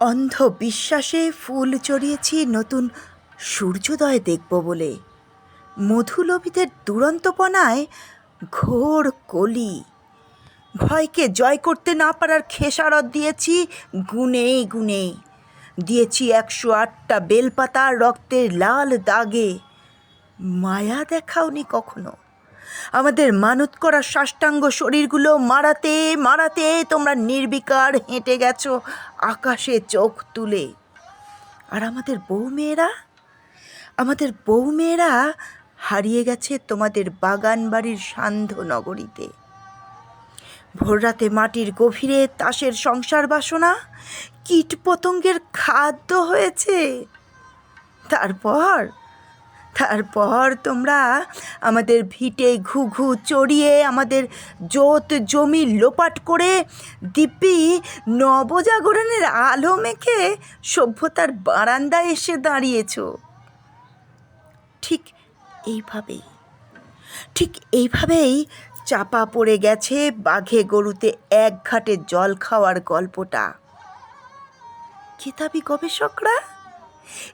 অন্ধ বিশ্বাসে ফুল চড়িয়েছি নতুন সূর্যোদয় দেখব বলে। মধুলোভীদের দুরন্তপনায় ঘোর কলি। ভয়কে জয় করতে না পারার খেসারত দিয়েছি গুনে গুনে। দিয়েছি একশো আটটা বেলপাতা রক্তের লাল দাগে। মায়া দেখাওনি কখনো? আমাদের মানত করা সাষ্টাঙ্গ শরীরগুলো মারাতে মারাতে তোমরা নির্বিকার হেঁটে গেছো আকাশে চোখ তুলে। আর আমাদের বউমেয়েরা আমাদের বউমেয়েরা হারিয়ে গেছে তোমাদের বাগান বাড়ির সান্ধ্য নগরীতে। ভোররাতে মাটির গভীরে তাসের সংসার বাসনা কীট পতঙ্গের খাদ্য হয়েছে। তারপর তারপর তোমরা আমাদের ভিটে ঘু ঘু চড়িয়ে আমাদের জোত জমি লোপাট করে দিব্যি নবজাগরণের আলো মেখে সভ্যতার বারান্দায় এসে দাঁড়িয়েছো। ঠিক এইভাবেই ঠিক এইভাবেই চাপা পড়ে গেছে বাঘে গরুতে এক ঘাটে জল খাওয়ার গল্পটা। কেতাবি গবেষকরা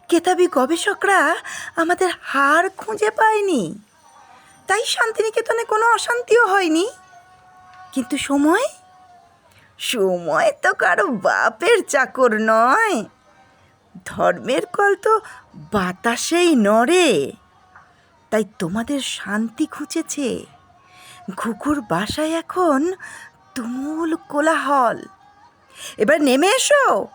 কেতাবি গবেষকরা আমাদের হার খুঁজে পায়নি। তাই শান্তিনিকেতনে কোনো অশান্তিও হয়নি। কিন্তু সময়? সময় তো কারও বাপের চাকর নয়। ধর্মের কল তো বাতাসেই নড়ে। তাই তোমাদের শান্তি খুঁজেছে। ঘুঘুর বাসায় এখন তুমুল কোলাহল। এবার নেমে এসো।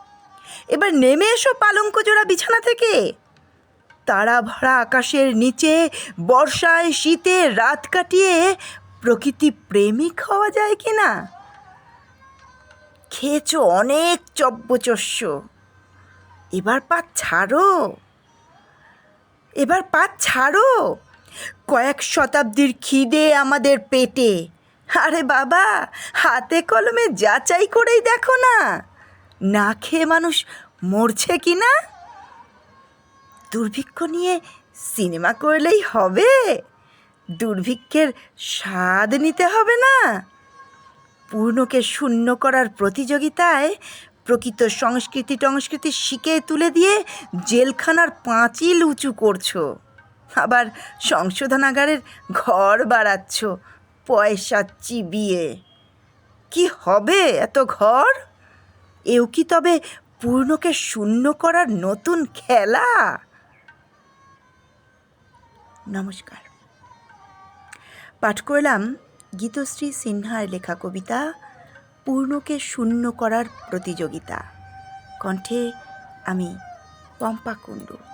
এবার নেমে এসো পালঙ্ক জোড়া বিছানা থেকে। তারা ভরা আকাশের নিচে বর্ষায় শীতে রাত কাটিয়ে প্রকৃতি প্রেমিক হওয়া যায় কি না খেয়েছো অনেক চব্যচস্য। এবার পা ছাড়ো। এবার পা ছাড়ো। কয়েক শতাব্দীর খিদে আমাদের পেটে। আরে বাবা, হাতে কলমে যাচাই করেই দেখো না। না খেয়ে মানুষ মরছে কি না? দুর্ভিক্ষ নিয়ে সিনেমা করলেই হবে। দুর্ভিক্ষের স্বাদ নিতে হবে না। পূর্ণকে শূন্য করার প্রতিযোগিতায় প্রকৃত সংস্কৃতি টংস্কৃতি শিখে তুলে দিয়ে জেলখানার পাঁচিল উঁচু করছ। আবার সংশোধনাগারের ঘর বাড়াচ্ছ, পয়সা চিবিয়ে। কি হবে এত ঘর? এও কি তবে পূর্ণকে শূন্য করার নতুন খেলা? নমস্কার। পাঠ করলাম গীতশ্রী সিনহার লেখা কবিতা, পূর্ণকে শূন্য করার প্রতিযোগিতা। কণ্ঠে আমি পম্পা কুণ্ডু।